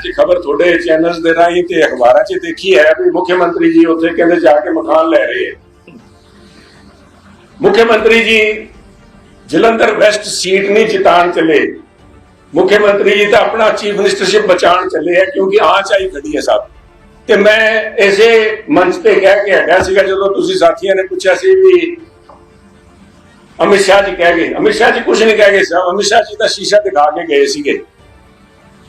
ਅੱਜ ਖਬਰ ਤੁਹਾਡੇ ਚੈਨਲਸ ਦੇ ਰਾਹੀਂ ਤੇ ਅਖਬਾਰਾਂ 'ਚ ਦੇਖੀ ਹੈ ਵੀ ਮੁੱਖ ਮੰਤਰੀ ਜੀ ਉੱਥੇ ਕਹਿੰਦੇ ਜਾ ਕੇ ਮਕਾਨ ਲੈ ਰਹੇ ਹੈ। ਮੁੱਖ ਮੰਤਰੀ ਜੀ ਜਲੰਧਰ ਵੈਸਟ ਸੀਟ ਨਹੀਂ ਜਿਤਾਣ ਚੱਲੇ। ਮੁੱਖ ਮੰਤਰੀ ਜੀ ਤਾਂ ਆਪਣਾ ਚੀਫ ਮਿਨਿਸਟਰਸ਼ਿਪ ਬਚਾਉਣ ਚੱਲੇ ਹੈ ਕਿਉਂਕਿ ਆਂਚ ਆਈ ਖੜੀ ਹੈ ਸਭ। ਤੇ ਮੈਂ ਇਸੇ ਮੰਚ ਤੇ ਕਹਿ ਕੇ ਹਟਿਆ ਸੀਗਾ ਜਦੋਂ ਤੁਸੀਂ ਸਾਥੀਆਂ ਨੇ ਪੁੱਛਿਆ ਸੀ ਵੀ ਅਮਿਤ ਸ਼ਾਹ ਜੀ ਕਹਿ ਗਏ। ਅਮਿਤ ਸ਼ਾਹ ਜੀ ਕੁਝ ਨਹੀਂ ਕਹਿ ਗਏ ਸਾਹਿਬ ਅਮਿਤ ਸ਼ਾਹ ਜੀ ਤਾਂ ਸ਼ੀਸ਼ਾ ਦਿਖਾ ਕੇ ਗਏ ਸੀਗੇ।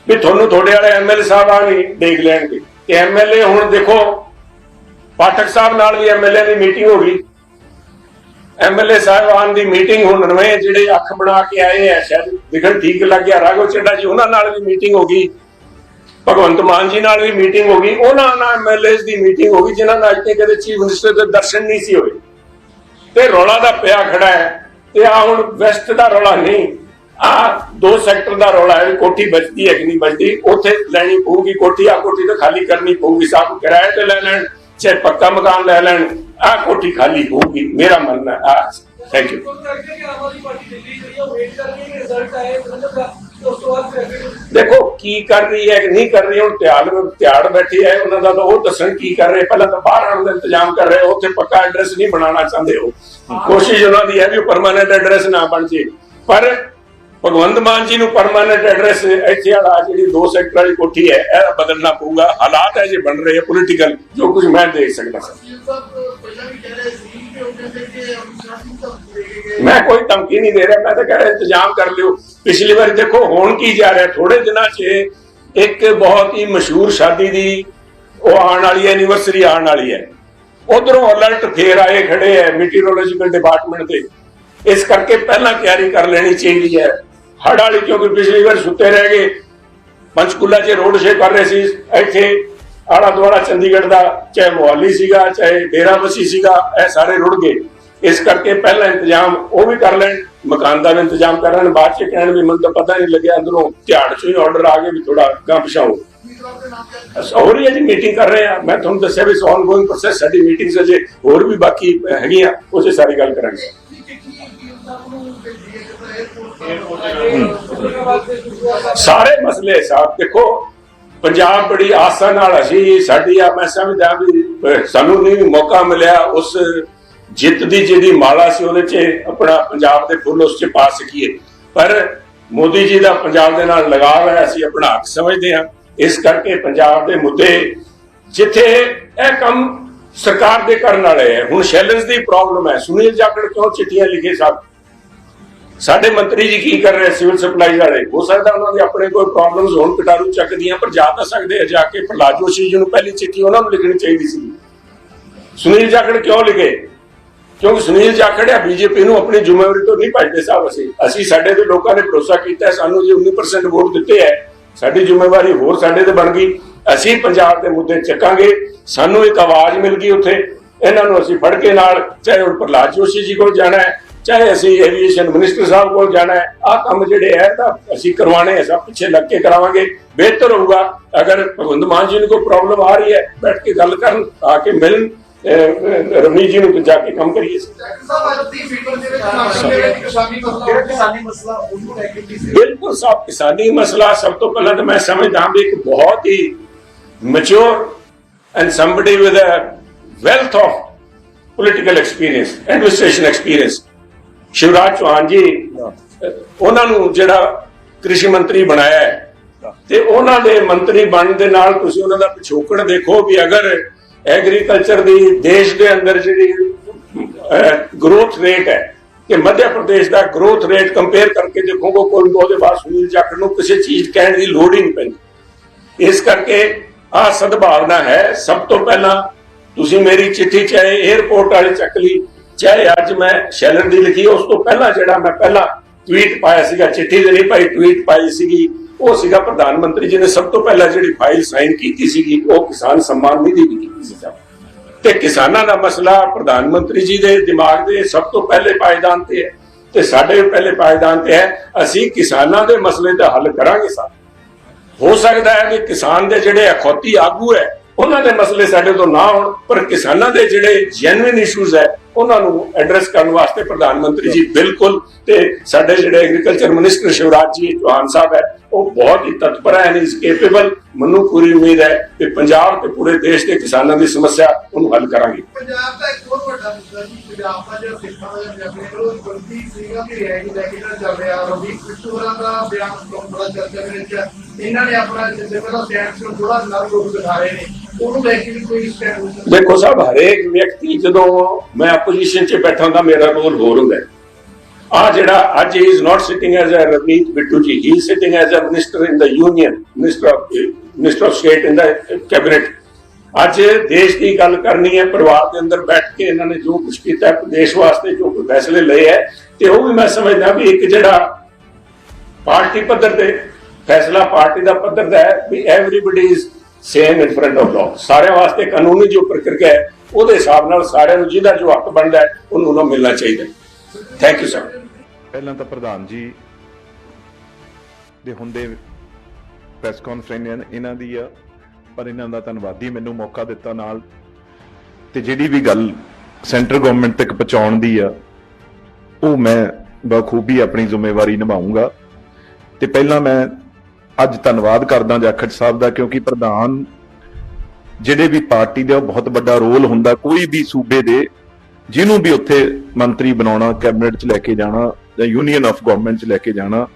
ਵੀ ਤੁਹਾਨੂੰ ਤੁਹਾਡੇ ਵਾਲੇ ਐਮਐਲਏ ਸਾਹਿਬ ਆ ਨਹੀਂ ਦੇਖ ਲੈਣਗੇ ਤੇ ਐਮਐਲਏ ਹੁਣ ਦੇਖੋ, ਪਾਠਕ ਸਾਹਿਬ ਨਾਲ ਵੀ ਐਮਐਲਏ ਦੀ ਮੀਟਿੰਗ ਹੋ ਗਈ। ਐਮਐਲਏ ਸਾਹਿਬਾਨ ਦੀ ਮੀਟਿੰਗ ਹੁਣ ਨਵੇਂ ਜਿਹੜੇ ਅੱਖ ਬਣਾ ਕੇ ਆਏ ਐ ਸ਼ਾਇਦ ਦਿਖਣ ਠੀਕ ਲੱਗਿਆ ਰਾਘਵ ਚੱਡਾ ਜੀ ਉਹਨਾਂ ਨਾਲ ਵੀ ਮੀਟਿੰਗ ਹੋ ਗਈ। ਭਗਵੰਤ ਮਾਨ ਜੀ ਨਾਲ ਵੀ ਮੀਟਿੰਗ ਹੋ ਗਈ। ਉਹਨਾਂ ਨਾਲ ਐਮਐਲਏਸ ਦੀ ਮੀਟਿੰਗ ਹੋ ਗਈ, ਜਿਨ੍ਹਾਂ ਨਾਲ ਅੱਜ ਤੱਕ ਕਦੇ ਚੀਫ ਮਿਨਿਸਟਰ ਦੇ ਦਰਸ਼ਨ ਨਹੀਂ ਸੀ ਹੋਏ। ਤੇ ਰੌਲਾ ਦਾ ਪਿਆ ਖੜਾ ਹੈ। ਤੇ ਆ ਹੁਣ ਵੈਸਟ ਦਾ ਰੌਲਾ ਨਹੀਂ। ਆ ਦੋ ਸੈਕਟਰ ਦਾ ਰੌਲਾ ਹੈ ਕੋਠੀ ਬਚਦੀ ਹੈ ਕਿ ਨਹੀਂ ਬਚਦੀ। ਉੱਥੇ ਲੈਣੀ ਪਊਗੀ ਕੋਠੀ ਆ ਕੋਠੀ ਤਾਂ ਖਾਲੀ ਕਰਨੀ ਪਊਗੀ। ਸਾਹਿਬ ਕਿਰਾਏ ਤੇ ਲੈ ਲੈਣ ਚਾਹੇ ਪੱਕਾ ਮਕਾਨ ਲੈ ਲੈਣ ਆ ਕੋਠੀ ਖਾਲੀ ਹੋਊਗੀ ਮੇਰਾ ਮੰਨਣਾ ਆ ਥੈਂਕ ਯੂ ਦੇਖੋ ਕੀ ਕਰ ਰਹੀ ਹੈ ਕਿ ਨਹੀਂ ਕਰ ਰਹੀ ਹੁਣ ਤਿਆੜ ਤਿਆੜ ਬੈਠੇ ਹੈ। ਉਹਨਾਂ ਦਾ ਤਾਂ ਉਹ ਦੱਸਣ ਕੀ ਕਰ ਰਹੇ। ਪਹਿਲਾਂ ਤਾਂ ਬਾਹਰ ਆਉਣ ਦਾ ਇੰਤਜ਼ਾਮ ਕਰ ਰਹੇ। ਉੱਥੇ ਪੱਕਾ ਐਡਰੈਸ ਨਹੀਂ ਬਣਾਉਣਾ ਚਾਹੁੰਦੇ ਹੋ। ਕੋਸ਼ਿਸ਼ ਉਹਨਾਂ ਦੀ ਹੈ ਵੀ ਪਰਮਾਨੈਂਟ ਐਡਰੈਸ ਨਾ ਬਣ ਜੇ। ਪਰ ਭਗਵੰਤ ਮਾਨ ਜੀ ਨੂੰ ਪਰਮਾਨੈਂਟ ਐਡਰੈਸ ਇੱਥੇ ਵਾਲਾ ਜਿਹੜੀ ਦੋ ਸੈਕਟਰ ਵਾਲੀ ਕੋਠੀ ਹੈ, ਇਹ ਬਦਲਣਾ ਪਊਗਾ। ਹਾਲਾਤ ਹੈ ਜੇ ਬਣ ਰਹੇ ਆ ਪੋਲੀਟੀਕਲ ਜੋ ਕੁਝ ਮੈਂ ਦੇਖ ਸਕਦਾ ਸੀ ਮੈਂ ਕੋਈ ਧਮਕੀ ਨਹੀਂ ਦੇ ਰਿਹਾ, ਮੈਂ ਤਾਂ ਕਹਿ ਰਿਹਾ, ਇੰਤਜ਼ਾਮ ਕਰ ਲਿਓ। ਪਿਛਲੀ ਵਾਰੀ ਦੇਖੋ, ਹੁਣ ਕੀ ਜਾ ਰਿਹਾ ਥੋੜੇ ਦਿਨਾਂ 'ਚ ਇੱਕ ਬਹੁਤ ਹੀ ਮਸ਼ਹੂਰ ਸ਼ਾਦੀ ਦੀ ਉਹ ਆਉਣ ਵਾਲੀ ਹੈ ਐਨੀਵਰਸਰੀ ਆਉਣ ਵਾਲੀ ਹੈ। ਉਧਰੋਂ ਅਲਰਟ ਫੇਰ ਆਏ, ਖੜੇ ਹੈ ਮੀਟੀਓਰੋਲੋਜੀਕਲ ਡਿਪਾਰਟਮੈਂਟ ਦੇ ਇਸ ਕਰਕੇ ਪਹਿਲਾਂ ਤਿਆਰੀ ਕਰ ਲੈਣੀ ਚਾਹੀਦੀ ਹੈ। ਹੜ ਵਾਲੀ ਕਿਉਂਕਿ ਪਿਛਲੀ ਵਾਰ ਸੁੱਤੇ ਰਹਿ ਗਏ। ਪੰਚਕੂਲਾ 'ਚ ਰੋਡ ਸ਼ੇ ਕਰ ਰਹੇ ਸੀ। ਇੱਥੇ ਆਲਾ ਦੁਆਲਾ ਚੰਡੀਗੜ੍ਹ ਦਾ ਚਾਹੇ ਮੁਹਾਲੀ ਸੀਗਾ, ਚਾਹੇ ਡੇਰਾਬੱਸੀ ਸੀਗਾ, ਇਹ ਸਾਰੇ ਰੁੜ ਗਏ। ਇਸ ਕਰਕੇ ਪਹਿਲਾਂ ਇੰਤਜ਼ਾਮ ਉਹ ਵੀ ਕਰ ਲੈਣ, ਮਕਾਨ ਦਾ ਵੀ ਇੰਤਜ਼ਾਮ ਕਰ ਲੈਣ, ਬਾਅਦ ਚ ਕਹਿਣ ਵੀ ਮੈਨੂੰ ਤਾਂ ਪਤਾ ਨਹੀਂ ਲੱਗਿਆ ਅੰਦਰੋਂ ਧਿਆਨ ਚੋਂ ਹੀ ਆਰਡਰ ਆ ਗਏ ਵੀ ਥੋੜਾ ਗਾਂ ਪਛਾਓ। ਉਮੀਦਵਾਰ ਦੇ ਨਾਮ ਕਿਹਾ ਮੀਟਿੰਗ ਕਰ ਰਹੇ ਆ। ਮੈਂ ਤੁਹਾਨੂੰ ਦੱਸਿਆ ਵੀ ਆਨ ਗੋਇੰਗ ਪ੍ਰੋਸੈਸ ਸਾਡੀ ਮੀਟਿੰਗਸ ਅਜੇ ਹੋਰ ਵੀ ਬਾਕੀ ਹੈਗੀਆਂ, ਉਸੇ ਸਾਰੀ ਗੱਲ ਕਰਾਂਗੇ। ਸਾਰੇ ਮਸਲੇ ਸਾਹਿਬ ਦੇਖੋ। ਪੰਜਾਬ ਬੜੀ ਆਸਾ ਨਾਲ ਅਸੀਂ ਸਾਡੀ ਆ, ਮੈਂ ਸਮਝਦਾ ਵੀ ਸਾਨੂੰ ਨਹੀਂ ਮੌਕਾ ਮਿਲਿਆ ਉਸ ਜਿੱਤ ਦੀ ਜਿਹੜੀ ਮਾਲਾ ਸੀ ਉਹਦੇ 'ਚ ਆਪਣਾ ਪੰਜਾਬ ਦੇ ਫੁੱਲ ਉਸ 'ਚ ਪਾ ਸਕੀਏ। ਪਰ ਮੋਦੀ ਜੀ ਦਾ ਪੰਜਾਬ ਦੇ ਨਾਲ ਲਗਾਵ ਹੈ, ਅਸੀਂ ਆਪਣਾ ਹੱਕ ਸਮਝਦੇ ਹਾਂ। ਇਸ ਕਰਕੇ ਪੰਜਾਬ ਦੇ ਮੁੱਦੇ ਜਿੱਥੇ ਇਹ ਕੰਮ ਸਰਕਾਰ ਦੇ ਕਰਨ ਵਾਲੇ ਹੈ, ਹੁਣ ਸ਼ੈਲਰਸ ਦੀ ਪ੍ਰੋਬਲਮ ਹੈ। ਸੁਨੀਲ ਜਾਖੜ ਕਿਉਂ ਚਿੱਠੀਆਂ ਲਿਖੇ ਸਾਹਿਬ ਸਾਡੇ ਮੰਤਰੀ ਜੀ ਕੀ ਕਰ ਰਹੇ ਸਿਵਲ ਸਪਲਾਈ ਵਾਲੇ? ਹੋ ਸਕਦਾ ਉਹਨਾਂ ਦੇ ਆਪਣੇ ਕੋਈ ਪ੍ਰੋਬਲਮਸ ਹੋਣ, ਕਟਾਰੂ ਚੱਕਦੀਆਂ, ਪਰ ਜਾ ਤਾਂ ਸਕਦੇ ਆ ਜਾ ਕੇ ਪ੍ਰਹਲਾਦ ਜੋਸ਼ੀ ਜੀ ਨੂੰ ਪਹਿਲੀ ਚਿੱਠੀ ਉਹਨਾਂ ਨੂੰ ਲਿਖਣੀ ਚਾਹੀਦੀ ਸੀ। ਸੁਨੀਲ ਜਾਖੜ ਕਿਉਂ ਲਿਖੇ? ਕਿਉਂਕਿ ਸੁਨੀਲ ਜਾਖੜ ਆ ਬੀਜੇਪੀ ਨੂੰ ਆਪਣੀ ਜ਼ਿੰਮੇਵਾਰੀ ਤੋਂ ਨਹੀਂ ਭੱਜਦੇ ਸਾਹਿਬ ਅਸੀਂ। ਅਸੀਂ ਸਾਡੇ ਤੇ ਲੋਕਾਂ ਨੇ ਭਰੋਸਾ ਕੀਤਾ, ਸਾਨੂੰ ਜੇ 19% ਵੋਟ ਦਿੱਤੇ ਹੈ ਸਾਡੀ ਜ਼ਿੰਮੇਵਾਰੀ ਹੋਰ ਸਾਡੇ ਤੇ ਬਣ ਗਈ। ਅਸੀਂ ਪੰਜਾਬ ਦੇ ਮੁੱਦੇ ਚੱਕਾਂਗੇ, ਸਾਨੂੰ ਇੱਕ ਆਵਾਜ਼ ਮਿਲ ਗਈ ਉੱਥੇ। ਇਹਨਾਂ ਨੂੰ ਅਸੀਂ ਫੜ ਕੇ ਨਾਲ, ਚਾਹੇ ਉਹ ਪ੍ਰਹਲਾਦ ਜੋਸ਼ੀ ਜੀ ਕੋਲ ਜਾਣਾ ਹੈ ਚਾਹੇ ਅਸੀਂ ਐਵੀਏਸ਼ਨ ਮਿਨਿਸਟਰ ਸਾਹਿਬ ਕੋਲ ਜਾਣਾ ਹੈ ਆ ਕੰਮ ਜਿਹੜੇ ਹੈ ਤਾਂ ਅਸੀਂ ਕਰਵਾਣੇ ਹੈ ਸਭ ਪਿੱਛੇ ਲੱਗ ਕੇ ਕਰਾਵਾਂਗੇ ਬਿਹਤਰ ਹੋਊਗਾ ਅਗਰ ਭਗਵੰਤ ਮਾਨ ਜੀ ਨੂੰ ਕੋਈ ਪ੍ਰੋਬਲਮ ਆ ਰਹੀ ਹੈ ਬੈਠ ਕੇ ਗੱਲ ਕਰਨ ਆ ਕੇ ਮਿਲਣ ਰਵਨੀ ਜੀ ਨੂੰ ਜਾ ਕੇ ਕੰਮ ਕਰੀਏ ਸਾਹਿਬ ਅੱਜ ਦੀ ਮੀਟਿੰਗ ਦੇ ਵਿੱਚ ਨਾਮ ਜਿਹੜੇ ਕਿਸਾਨੀ ਮਸਲਾ ਜਿਹੜਾ ਕਿਸਾਨੀ ਮਸਲਾ ਉਹਨੂੰ ਲੈ ਕੇ ਵੀ ਸੀ ਬਿਲਕੁਲ ਸਾਹਿਬ ਕਿਸਾਨੀ ਮਸਲਾ ਸਭ ਤੋਂ ਪਹਿਲਾਂ ਤਾਂ ਮੈਂ ਸਮਝਦਾ ਵੀ ਇੱਕ ਬਹੁਤ ਹੀ mature and somebody with a wealth of political experience, administration experience Shivraj Chouhan ji ਉਹਨਾਂ ਨੂੰ ਜਿਹੜਾ ਕ੍ਰਿਸ਼ੀ ਮੰਤਰੀ ਬਣਾਇਆ ਹੈ ਤੇ ਉਹਨਾਂ ਦੇ ਮੰਤਰੀ ਬਣਨ ਦੇ ਨਾਲ ਤੁਸੀਂ ਉਹਨਾਂ ਦਾ ਪਿਛੋਕੜ ਦੇਖੋ ਵੀ ਅਗਰ ਐਗਰੀਕਲਚਰ ਦੀ ਦੇਸ਼ ਦੇ ਅੰਦਰ ਜਿਹੜੀ ਗਰੋਥ ਰੇਟ ਹੈ ਕਿ ਮੱਧ ਪ੍ਰਦੇਸ਼ ਦਾ ਗਰੋਥ ਰੇਟ ਕੰਪੇਅਰ ਕਰਕੇ ਦੇਖੋਗੇ ਕੋਈ ਉਹਦੇ ਬਾਅਦ ਸੁਨੀਲ ਜਾਖੜ ਨੂੰ ਕਿਸੇ ਚੀਜ਼ ਕਹਿਣ ਦੀ ਲੋੜ ਹੀ ਨਹੀਂ ਪੈਂਦੀ। ਇਸ ਕਰਕੇ ਆ ਸਦਭਾਵਨਾ ਹੈ ਸਭ ਤੋਂ ਪਹਿਲਾਂ ਤੁਸੀਂ ਮੇਰੀ ਚਿੱਠੀ ਚਾਹੇ 에어ਪੋਰਟ ਵਾਲੀ ਚੱਕ ਲਈ ਚਾਹੇ ਅੱਜ ਮੈਂ ਸ਼ੈਲਰ ਦੀ ਲਿਖੀ, ਉਸ ਤੋਂ ਪਹਿਲਾਂ ਜਿਹੜਾ ਮੈਂ ਪਹਿਲਾਂ ਟਵੀਟ ਪਾਇਆ ਸੀਗਾ, ਚਿੱਠੀ ਦੇ ਨਹੀਂ ਟਵੀਟ ਪਾਈ ਸੀਗੀ, ਉਹ ਸੀਗਾ ਪ੍ਰਧਾਨ ਮੰਤਰੀ ਜੀ ਨੇ ਸਭ ਤੋਂ ਪਹਿਲਾਂ ਜਿਹੜੀ ਫਾਈਲ ਸਾਈਨ ਕੀਤੀ ਸੀਗੀ, ਉਹ ਕਿਸਾਨ ਸਨਮਾਨ ਨਿਧੀ ਦੀ ਕੀਤੀ ਸੀ ਤੇ ਕਿਸਾਨਾਂ ਦਾ ਮਸਲਾ ਪ੍ਰਧਾਨ ਮੰਤਰੀ ਜੀ ਦੇ ਦਿਮਾਗ ਦੇ ਸਭ ਤੋਂ ਪਹਿਲੇ ਪਾਇਦਾਨ ਤੇ ਹੈ, ਤੇ ਸਾਡੇ ਪਹਿਲੇ ਪਾਇਦਾਨ ਤੇ ਹੈ, ਅਸੀਂ ਕਿਸਾਨਾਂ ਦੇ ਮਸਲੇ ਦਾ ਹੱਲ ਕਰਾਂਗੇ ਸਾਹਿਬ ਹੋ ਸਕਦਾ ਹੈ ਕਿ ਕਿਸਾਨ ਦੇ ਜਿਹੜੇ ਅਖੌਤੀ ਆਗੂ ਹੈ ਉਹਨਾਂ ਦੇ ਮਸਲੇ ਸਾਡੇ ਤੋਂ ਨਾ ਹੋਣ, ਪਰ ਕਿਸਾਨਾਂ ਦੇ ਜਿਹੜੇ ਜੈਨੂਇਨ ਇਸ਼ੂਜ਼ ਹੈ, ਉਹਨਾਂ ਨੂੰ ਐਡਰੈਸ ਕਰਨ ਵਾਸਤੇ ਪ੍ਰਧਾਨ ਮੰਤਰੀ ਜੀ ਬਿਲਕੁਲ ਤੇ ਸਾਡੇ ਜਿਹੜੇ ਐਗਰੀਕਲਚਰ ਮਿਨਿਸਟਰ ਸ਼ਿਵਰਾਜ ਜੀ ਚੌਹਾਨ ਸਾਹਿਬ ਹੈ, ਉਹ ਬਹੁਤ ਹੀ ਤਤਪਰ ਹੈ ਐਂਡ ਇਜ਼ ਕੈਪੇਬਲ ਮੈਨੂੰ ਪੂਰੀ ਉਮੀਦ ਹੈ ਕਿ ਪੰਜਾਬ ਤੇ ਪੂਰੇ ਦੇਸ਼ ਦੇ ਕਿਸਾਨਾਂ ਦੀ ਸਮੱਸਿਆ ਉਹਨੂੰ ਹੱਲ ਕਰਾਂਗੇ। ਪੰਜਾਬ ਦਾ ਇੱਕ ਹੋਰ ਵੱਡਾ ਮੁੱਦਾ ਜੀ, ਪੰਜਾਬ ਦਾ ਜਿਹੜਾ ਸਿੱਖਾਂ ਦਾ ਪੰਜਾਬੀ ਉਹ ਗਲਤੀ ਸੀਗਾ ਕਿ ਰਿਆਇਤ ਲੈ ਕੇ ਜਿਹੜਾ ਚੱਲ ਰਿਹਾ, ਰਵੀ ਕਿਸ਼ੋਰਾਂ ਦਾ ਬਿਆਨ ਬਹੁਤ ਬੜਾ ਚਰਚਾ ਦੇ ਵਿੱਚ ਹੈ। ਇਹਨਾਂ ਨੇ ਆਪਣਾ ਜਿੱਦੇ ਪਹਿਲਾਂ ਸੈਂਸ ਨੂੰ ਥੋੜਾ ਨਰ ਰੂਪ ਦਿਖਾ ਰਹੇ ਨੇ। ਉਹਨੂੰ ਲੈ ਕੇ ਵੀ ਕੋਈ ਸਟੈਂਡ ਦੇਖੋ ਸਾਹਿਬ, ਹਰੇਕ ਵਿਅਕਤੀ ਜਦੋਂ ਮੈਂ ਆਪੋਜੀਸ਼ਨ 'ਚ ਬੈਠਾ ਹੁੰਦਾ, ਮੇਰਾ ਰੋਲ ਹੋਰ ਹੁੰਦਾ ਹੈ। ਆ ਜਿਹੜਾ ਅੱਜ ਹੀ is not sitting as a Ravneet Bittu ji he sitting as a minister in the union minister of minister of state in the cabinet ਅੱਜ ਦੇਸ਼ ਦੀ ਗੱਲ ਕਰਨੀ ਹੈ, ਪਰਿਵਾਰ ਦੇ ਅੰਦਰ ਬੈਠ ਕੇ ਇਹਨਾਂ ਨੇ ਜੋ ਕੁਝ ਕੀਤਾ ਹੈ, ਦੇਸ਼ ਵਾਸਤੇ ਜੋ ਕੋਈ ਫੈਸਲੇ ਲਏ ਹੈ, ਤੇ ਉਹ ਵੀ ਮੈਂ ਸਮਝਦਾ ਵੀ ਇੱਕ ਜਿਹੜਾ ਪਾਰਟੀ ਪੱਧਰ ਤੇ, ਫੈਸਲਾ ਪਾਰਟੀ ਦਾ ਪੱਧਰ ਦਾ ਹੈ, ਵੀ everybody is same in front of law. ਸਾਰਿਆਂ ਵਾਸਤੇ ਕਾਨੂੰਨੀ ਜੋ ਪ੍ਰਕਿਰਿਆ ਹੈ, ਉਹਦੇ ਹਿਸਾਬ ਨਾਲ ਸਾਰਿਆਂ ਨੂੰ ਜਿਹਦਾ ਜੋ ਹੱਕ ਬਣਦਾ ਹੈ, ਉਹਨੂੰ ਉਹਨੂੰ ਮਿਲਣਾ ਚਾਹੀਦਾ। ਥੈਂਕ ਯੂ ਸਰ ਪਹਿਲਾਂ ਤਾਂ ਪ੍ਰਧਾਨ ਜੀ ਦੇ ਹੁੰਦੇ ਪ੍ਰੈਸ ਕਾਨਫਰੰਸ ਇਹਨਾਂ ਦੀ ਆ, ਪਰ ਇਹਨਾਂ ਦਾ ਧੰਨਵਾਦੀ ਮੈਨੂੰ ਮੌਕਾ ਦਿੱਤਾ ਨਾਲ। ਤੇ ਜਿਹੜੀ ਵੀ ਗੱਲ ਸੈਂਟਰ ਗਵਰਨਮੈਂਟ ਤੱਕ ਪਹੁੰਚਾਉਣ ਦੀ ਆ, ਉਹ ਮੈਂ ਬਖੂਬੀ ਆਪਣੀ ਜ਼ਿੰਮੇਵਾਰੀ ਨਿਭਾਉਂਗਾ ਤੇ ਪਹਿਲਾਂ ਮੈਂ ਅੱਜ ਧੰਨਵਾਦ ਕਰਦਾ ਜਾਖੜ ਸਾਹਿਬ ਦਾ, ਕਿਉਂਕਿ ਪ੍ਰਧਾਨ ਜਿਹੜੇ ਵੀ ਪਾਰਟੀ ਦੇ ਉਹ ਬਹੁਤ ਵੱਡਾ ਰੋਲ ਹੁੰਦਾ। ਕੋਈ ਵੀ ਸੂਬੇ ਦੇ, ਜਿਹਨੂੰ ਵੀ ਉੱਥੇ ਮੰਤਰੀ ਬਣਾਉਣਾ, ਕੈਬਨਿਟ 'ਚ ਲੈ ਕੇ ਜਾਣਾ ਜਾਂ ਯੂਨੀਅਨ ਆਫ ਗਵਰਨਮੈਂਟ 'ਚ ਲੈ ਕੇ ਜਾਣਾ,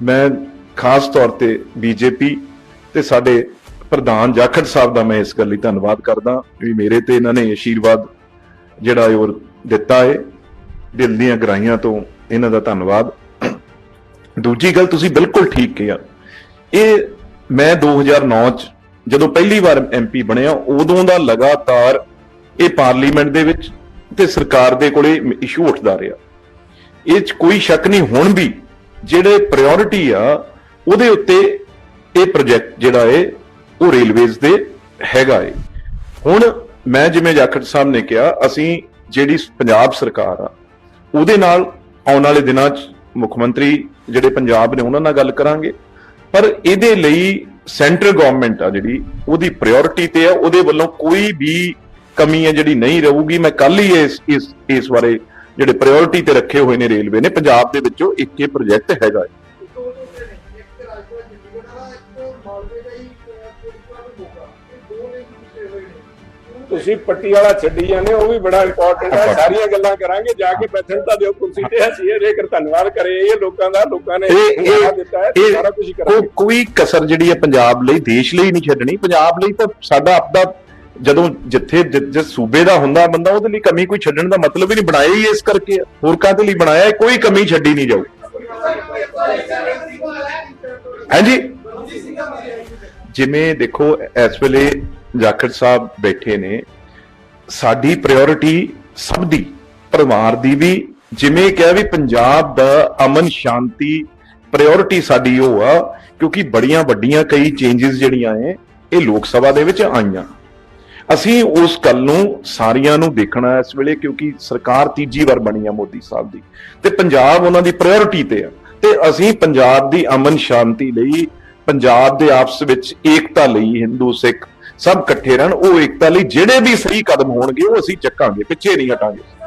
ਮੈਂ ਖਾਸ ਤੌਰ ਤੇ ਬੀਜੇਪੀ ਤੇ ਸਾਡੇ ਪ੍ਰਧਾਨ ਜਾਖੜ ਸਾਹਿਬ ਦਾ ਮੈਂ ਇਸ ਗੱਲ ਲਈ ਧੰਨਵਾਦ ਕਰਦਾ ਵੀ ਮੇਰੇ ਤੇ ਇਹਨਾਂ ਨੇ ਆਸ਼ੀਰਵਾਦ ਜਿਹੜਾ ਉਹ ਦਿੱਤਾ ਹੈ ਦਿਲ ਦੀਆਂ ਗਹਿਰਾਈਆਂ ਤੋਂ ਇਹਨਾਂ ਦਾ ਧੰਨਵਾਦ। ਦੂਜੀ ਗੱਲ ਤੁਸੀਂ ਬਿਲਕੁਲ ਠੀਕ ਕਿਹਾ ਇਹ ਮੈਂ 2009 ਚ ਜਦੋਂ ਪਹਿਲੀ ਵਾਰ ਐਮਪੀ ਬਣਿਆ, ਉਦੋਂ ਦਾ ਲਗਾਤਾਰ ਇਹ ਪਾਰਲੀਮੈਂਟ ਦੇ ਵਿੱਚ ਤੇ ਸਰਕਾਰ ਦੇ ਕੋਲੇ ਇਸ਼ੂ ਉੱਠਦਾ ਰਿਹਾ। ਇਹ ਚ ਕੋਈ ਸ਼ੱਕ ਨਹੀਂ, ਹੁਣ ਵੀ ਜਿਹੜੇ ਪ੍ਰਾਇੋਰਟੀ ਆ, ਉਹਦੇ ਉੱਤੇ ਇਹ ਪ੍ਰੋਜੈਕਟ ਜਿਹੜਾ ਏ, ਉਹ ਰੇਲਵੇਜ਼ ਦੇ ਹੈਗਾ ਏ। ਹੁਣ ਮੈਂ ਜਿਵੇਂ ਜਾਖੜ ਸਾਹਿਬ ਨੇ ਕਿਹਾ, ਅਸੀਂ ਜਿਹੜੀ ਪੰਜਾਬ ਸਰਕਾਰ ਆ, ਉਹਦੇ ਨਾਲ ਆਉਣ ਵਾਲੇ ਦਿਨਾਂ 'ਚ ਮੁੱਖ ਮੰਤਰੀ ਜਿਹੜੇ ਪੰਜਾਬ ਨੇ, ਉਹਨਾਂ ਨਾਲ ਗੱਲ ਕਰਾਂਗੇ। ਪਰ ਇਹਦੇ ਲਈ ਸੈਂਟਰ ਗਵਰਨਮੈਂਟ ਆ ਜਿਹੜੀ, ਉਹਦੀ ਪ੍ਰਾਇੋਰਟੀ ਤੇ ਆ, ਉਹਦੇ ਵੱਲੋਂ ਕੋਈ ਵੀ ਕਮੀ ਹੈ ਜਿਹੜੀ ਨਹੀਂ ਰਹੂਗੀ। ਮੈਂ ਕੱਲ ਹੀ ਇਸ ਇਸ ਇਸ ਬਾਰੇ ਜਿਹੜੇ ਪ੍ਰਾਇੋਰਟੀ ਤੇ ਰੱਖੇ ਹੋਏ ਨੇ ਰੇਲਵੇ ਨੇ, ਪੰਜਾਬ ਦੇ ਵਿੱਚੋਂ ਇੱਕ ਇਹ ਪ੍ਰੋਜੈਕਟ ਹੈਗਾ ਹੈ। ਤੁਸੀਂ ਪੱਟੀ ਵਾਲਾ ਛੱਡੀ ਜਾਂਦੇ ਉਹ ਵੀ ਬੜਾ ਇੰਪੋਰਟੈਂਟ ਹੈ। ਸਾਰੀਆਂ ਗੱਲਾਂ ਕਰਾਂਗੇ ਜਾ ਕੇ ਬੈਠਣ ਤਾਂ ਦਿਓ ਕੁਰਸੀ ਤੇ ਅਸੀਂ ਇਹ ਜੇਕਰ ਧੰਨਵਾਦ ਕਰੇ ਇਹ ਲੋਕਾਂ ਦਾ ਲੋਕਾਂ ਨੇ ਦਿੱਤਾ ਹੈ ਸਾਰਾ ਕੁਝ ਕਰਾਂਗੇ। ਕੋਈ ਕਸਰ ਜਿਹੜੀ ਹੈ ਪੰਜਾਬ ਲਈ ਦੇਸ਼ ਲਈ ਨਹੀਂ ਛੱਡਣੀ। ਪੰਜਾਬ ਲਈ ਤਾਂ ਸਾਡਾ ਆਪਦਾ ਜਦੋਂ ਜਿੱਥੇ ਜਿਸ ਸੂਬੇ ਦਾ ਹੁੰਦਾ ਬੰਦਾ ਉਹਦੇ ਲਈ ਕਮੀ ਕੋਈ ਛੱਡਣ ਦਾ ਮਤਲਬ ਹੀ ਨਹੀਂ ਬਣਾਇਆ ਹੀ ਇਸ ਕਰਕੇ। ਹੋਰ ਕਾਹਦੇ ਲਈ ਬਣਾਇਆ ਹੈ? ਕੋਈ ਕਮੀ ਛੱਡੀ ਨਹੀਂ ਜਾਊ। ਹਾਂਜੀ। ਜਿਵੇਂ ਦੇਖੋ ਇਸ ਵੇਲੇ ਜਾਖੜ ਸਾਹਿਬ ਬੈਠੇ ਨੇ, ਸਾਡੀ ਪ੍ਰਾਇੋਰਟੀ ਸਭ ਦੀ, ਪਰਿਵਾਰ ਦੀ ਵੀ, ਜਿਵੇਂ ਕਿਹਾ ਵੀ ਪੰਜਾਬ ਦਾ ਅਮਨ ਸ਼ਾਂਤੀ ਪ੍ਰਾਇੋਰਟੀ ਸਾਡੀ ਉਹ ਆ, ਕਿਉਂਕਿ ਬੜੀਆਂ ਵੱਡੀਆਂ ਕਈ ਚੇਂਜਸ ਜਿਹੜੀਆਂ ਐ, ਇਹ ਲੋਕ ਸਭਾ ਦੇ ਵਿੱਚ ਆਈਆਂ। ਅਸੀਂ ਉਸ ਗੱਲ ਨੂੰ ਸਾਰੀਆਂ ਨੂੰ ਦੇਖਣਾ ਇਸ ਵੇਲੇ, ਕਿਉਂਕਿ ਸਰਕਾਰ ਤੀਜੀ ਵਾਰ ਬਣੀ ਆ ਮੋਦੀ ਸਾਹਿਬ ਦੀ। ਤੇ ਪੰਜਾਬ ਉਹਨਾਂ ਦੀ ਪ੍ਰਾਇੋਰਟੀ ਤੇ ਆ। ਤੇ ਅਸੀਂ ਪੰਜਾਬ ਦੀ ਅਮਨ ਸ਼ਾਂਤੀ ਲਈ, ਪੰਜਾਬ ਦੇ ਆਪਸ ਵਿੱਚ ਏਕਤਾ ਲਈ ਹਿੰਦੂ ਸਿੱਖ ਸਭ ਇਕੱਠੇ ਰਹਿਣ, ਉਹ ਏਕਤਾ ਲਈ ਜਿਹੜੇ ਵੀ ਸਹੀ ਕਦਮ ਹੋਣਗੇ, ਉਹ ਅਸੀਂ ਚੱਕਾਂਗੇ, ਪਿੱਛੇ ਨਹੀਂ ਹਟਾਂਗੇ।